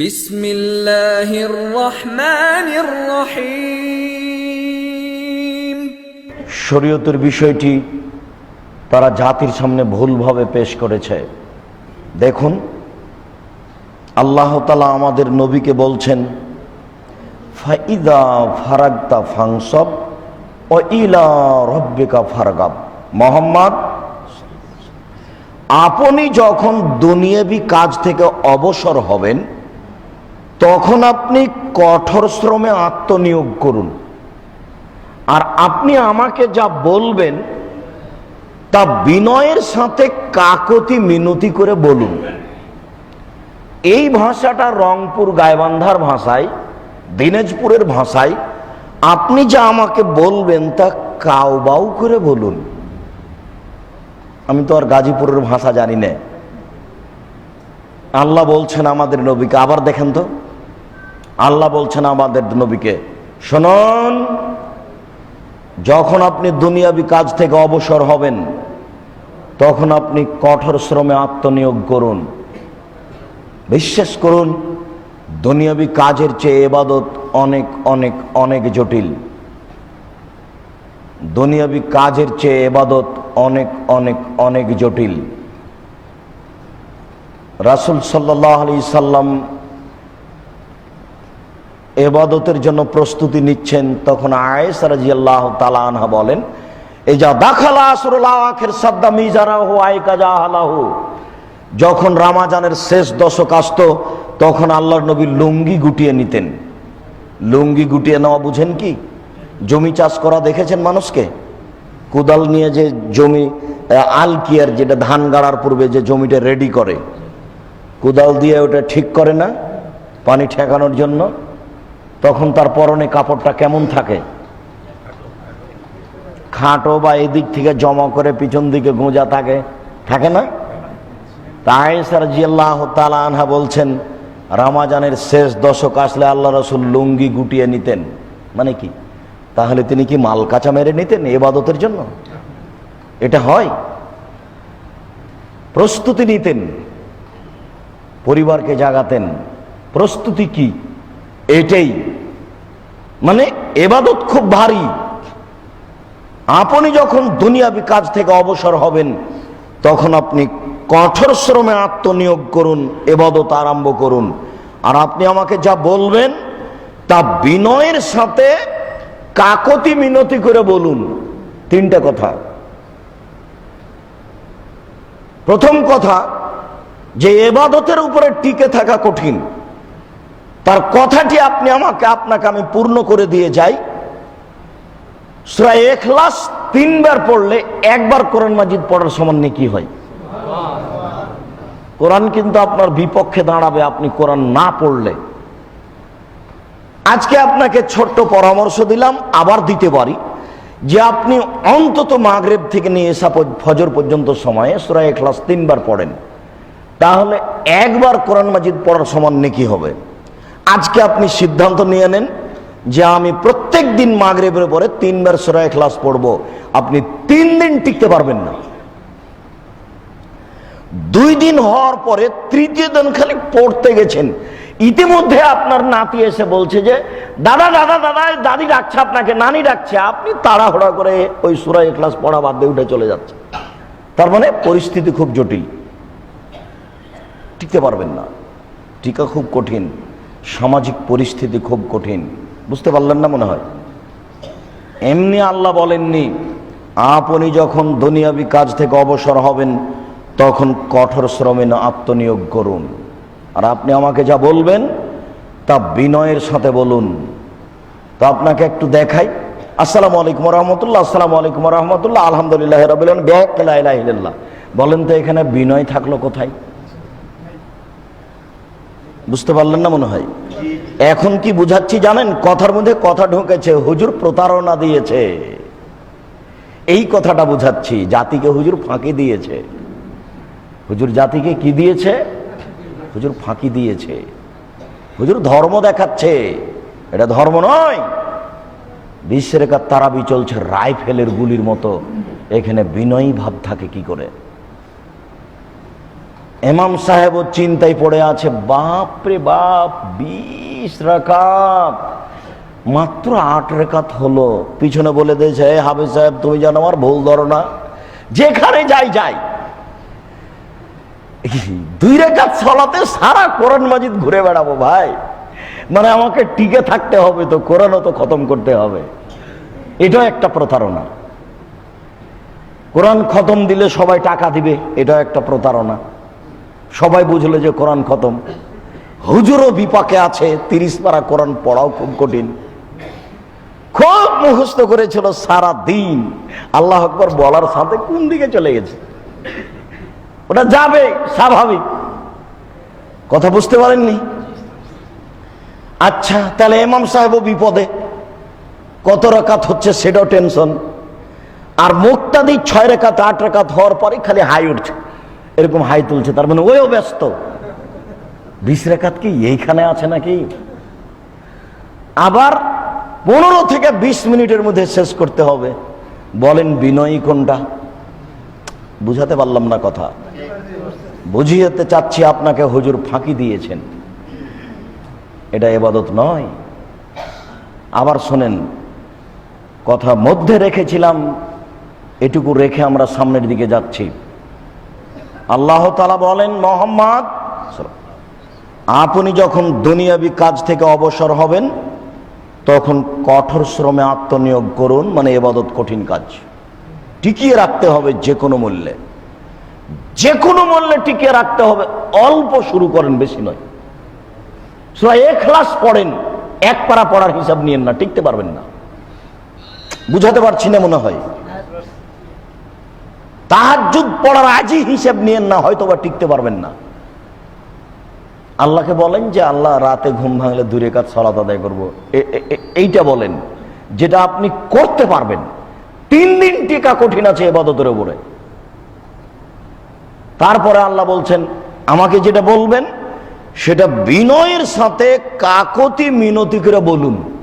বিসমিল্লাহির রহমানির শরীয়তের বিষয়টি তারা জাতির সামনে ভুলভাবে পেশ করেছে। দেখুন, আল্লাহ তালা আমাদের নবীকে বলছেন, ফাইদা ফারাগতা ফাংসব ও ইলা রব্বিকা ফারগাব। মোহাম্মদ, আপনি যখন দুনিয়াবি কাজ থেকে অবসর হবেন তখন আপনি কঠোর শ্রমে আত্মনিয়োগ করুন। আর আপনি আমাকে যা বলবেন, তা বিনয়ের সাথে কাকতি মিনতি করে বলুন। এই ভাষাটা রংপুর গায়বান্ধার ভাষায়, দিনাজপুরের ভাষায়, আপনি যা আমাকে বলবেন, তা কাউবাউ করে বলুন। আমি তো আর গাজীপুরের ভাষা জানি না। আল্লাহ বলছেন আমাদের নবীকে, আবার দেখেন তো। আল্লাহ বলছেন আমাদের নবীকে, শুনুন, যখন আপনি দুনিয়াবি কাজ থেকে অবসর হবেন, তখন আপনি কঠোর শ্রমে আত্মনিয়োগ করুন। বিশ্বাস করুন, দুনিয়াবি কাজের চেয়ে এবাদত অনেক অনেক অনেক জটিল। দুনিয়াবি কাজের চেয়ে এবাদত অনেক অনেক অনেক জটিল। রাসুল সাল্লাহ আলি সাল্লাম এবাদতের জন্য প্রস্তুতি নিচ্ছেন তখন আয়েস রাজি আল্লাহ তালা বলেন এই যা দাখালা আসরুল আখের সাদ্দা মিজারাহু আইকাজা আলাহু যখন রামাজানের শেষ দশক আসতো, তখন আল্লাহর নবী লুঙ্গি গুটিয়ে নিতেন। লুঙ্গি গুটিয়ে নেওয়া বুঝেন কি? জমি চাষ করা দেখেছেন মানুষকে? কোদাল নিয়ে যে জমি আলকিয়ার যেটা ধান গাড়ার পূর্বে যে জমিটা রেডি করে, কোদাল দিয়ে ওটা ঠিক করে না? পানি ঠেকানোর জন্য? তখন তার পরনে কাপড়টা কেমন থাকে? খাটো বা এদিক থেকে জমা করে পিছন দিকে গোঁজা থাকে। থাকে না? তাই স্যার জিয়াল্লাহ তালা আনহা বলছেন, রামাজানের শেষ দশক আসলে আল্লাহ রসুল লুঙ্গি গুটিয়ে নিতেন। মানে কি? তাহলে তিনি কি মাল কাঁচা মেরে নিতেন এবাদতের জন্য? এটা হয়। প্রস্তুতি নিতেন, পরিবারকে জাগাতেন। প্রস্তুতি কি? এটাই। মানে এবাদত খুব ভারী। আপনি যখন দুনিয়াবি কাজ থেকে অবসর হবেন, তখন আপনি কঠোর শ্রমে আত্মনিয়োগ করুন, এবাদত আরম্ভ করুন। আর আপনি আমাকে যা বলবেন, তা বিনয়ের সাথে কাকতি মিনতি করে বলুন। তিনটা কথা। প্রথম কথা, যে এবাদতের উপরে টিকে থাকা কঠিন। তার কথাটি আপনি আমাকে, আপনাকে আমি পূর্ণ করে দিয়ে যাই। সুরা এখলাস তিনবার পড়লে একবার কোরআন মাজিদ পড়ার সমান কি হয়? কোরআন কিন্তু আপনার বিপক্ষে দাঁড়াবে, আপনি কোরআন না পড়লে। আজকে আপনাকে ছোট্ট পরামর্শ দিলাম, আবার দিতে পারি, যে আপনি অন্তত মাগরেব থেকে নিয়ে এসা ফজর পর্যন্ত সময়ে সুরা এখলাস তিনবার পড়েন। তাহলে একবার কোরআন মাজিদ পড়ার সমান নেকি হবে? আজকে আপনি সিদ্ধান্ত নিয়ে নেন যে আমি প্রত্যেক দিন মাগরেবের পরে তিনবার সুরায় ক্লাস পড়ব। আপনি তিন দিন টিকতে পারবেন না। দুই দিন হওয়ার পরে তৃতীয় দিন খালি পড়তে গেছেন। ইতিমধ্যে আপনার নাতি এসে বলছে যে, দাদা দাদা দাদা, দাদি ডাকছে আপনাকে, নানি ডাকছে, আপনি তাড়াহুড়া করে ওই সুরায় ক্লাস পড়া বাদ দিয়ে উঠে চলে যাচ্ছে। তার মানে পরিস্থিতি খুব জটিল। টিকতে পারবেন না। টিকা খুব কঠিন। সামাজিক পরিস্থিতি খুব কঠিন। বুঝতে পারলেন না মনে হয়? এমনি আল্লাহ বলেননি, আপনি যখন দুনিয়াবি কাজ থেকে অবসর হবেন, তখন কঠোর শ্রমে আত্মনিয়োগ করুন। আর আপনি আমাকে যা বলবেন, তা বিনয়ের সাথে বলুন। তো আপনাকে একটু দেখাই। আসসালামু আলাইকুম রহমতুল্লাহ আসসালামু আলাইকুম রহমতুল্লাহ আলহামদুলিল্লাহ রবিল্লাহ বলেন তো এখানে বিনয় থাকল কোথায়? বুঝতে পারলেন না মনে হয়? এখন কি বুঝাচ্ছি জানেন? কথার মধ্যে কথা ঢুকেছে, হুজুর প্রতারণা দিয়েছে। এই কথাটা বুঝাচ্ছি, জাতিকে হুজুর ফাঁকি দিয়েছে। হুজুর জাতিকে কি দিয়েছে? হুজুর ফাঁকি দিয়েছে। হুজুর ধর্ম দেখাচ্ছে। এটা ধর্ম নয়। বিশ্বের একার তারাবি চলছে রাইফেলের গুলির মতো। এখানে বিনয়ী ভাব থাকে কি করে? এমাম সাহেবও চিন্তায় পড়ে আছে বাপ রে বাপ, বিশ রাকাত। মাত্র আট রেখাত হলো। পিছনে বলে দিয়েছে "এই হাফিজ সাহেব, তুমি যেন আমার ভুল ধরো না। যেখানে যাই যাই। দুই রেখাত সলাতে সারা কোরআন মাজিদ ঘুরে বেড়াবো ভাই। মানে আমাকে টিকে থাকতে হবে তো, কোরআনও তো খতম করতে হবে। এটাও একটা প্রতারণা। কোরআন খতম দিলে সবাই টাকা দিবে, এটাও একটা প্রতারণা। সবাই বুঝলো যে কোরআন খতম। হুজুরও বিপাকে আছে, তিরিশ পারা কোরআন পড়াও খুব কঠিন। খুব মুখস্থ করেছিল সারা দিন আল্লাহ আকবর বলার সাথে কোন দিকে চলে গেছে? ওটা যাবে, স্বাভাবিক। কথা বুঝতে পারেননি? আচ্ছা তাহলে এমাম সাহেবও বিপদে। কত রাকাত হচ্ছে সেটাও টেনশন। আর মুক্তাদি ছয় রেখাত আট রেখাত হওয়ার পরে খালি হাই উঠছে। এরকম হাই তুলছে, তার মানে ওইও ব্যস্ত। বিশ রেখাত কি এইখানে আছে নাকি? আবার পনেরো থেকে বিশ মিনিটের মধ্যে শেষ করতে হবে। বলেন বিনয়ী কোনটা? বুঝাতে পারলাম না কথা। বুঝিয়েতে চাচ্ছি আপনাকে হুজুর ফাঁকি দিয়েছেন। এটা এবাদত নয়। আবার শোনেন, কথা মধ্যে রেখেছিলাম, এটুকু রেখে আমরা সামনের দিকে যাচ্ছি। আল্লাহ তালা বলেন, মোহাম্মদ, আপনি যখন দুনিয়াবি কাজ থেকে অবসর হবেন, তখন কঠোর শ্রমে আত্মনিয়োগ করুন মানে এবাদত কঠিন কাজ। টিকিয়ে রাখতে হবে যে কোনো মূল্যে। যে কোনো মূল্যে টিকিয়ে রাখতে হবে, অল্প শুরু করেন, বেশি নয়। সুরা এখলাস পড়েন, এক পারা পড়ার হিসাব নিয়েন না, টিকতে পারবেন না। বুঝাতে পারছি না মনে হয়। তাহাজুদ পড়ার আজই হিসেব নিয়েন না হয়তো বা টিকতে পারবেন না। আল্লাহকে বলেন যে, আল্লাহ রাতে ঘুম ভাঙলে দূরে কাজ সলাত আদায় করব। এইটা বলেন, যেটা আপনি করতে পারবেন। তিন দিন টিকা কঠিন আছে এবাদতের উপরে। তারপরে আল্লাহ বলছেন, আমাকে যেটা বলবেন, সেটা বিনয়ের সাথে কাকতি মিনতি করে বলুন।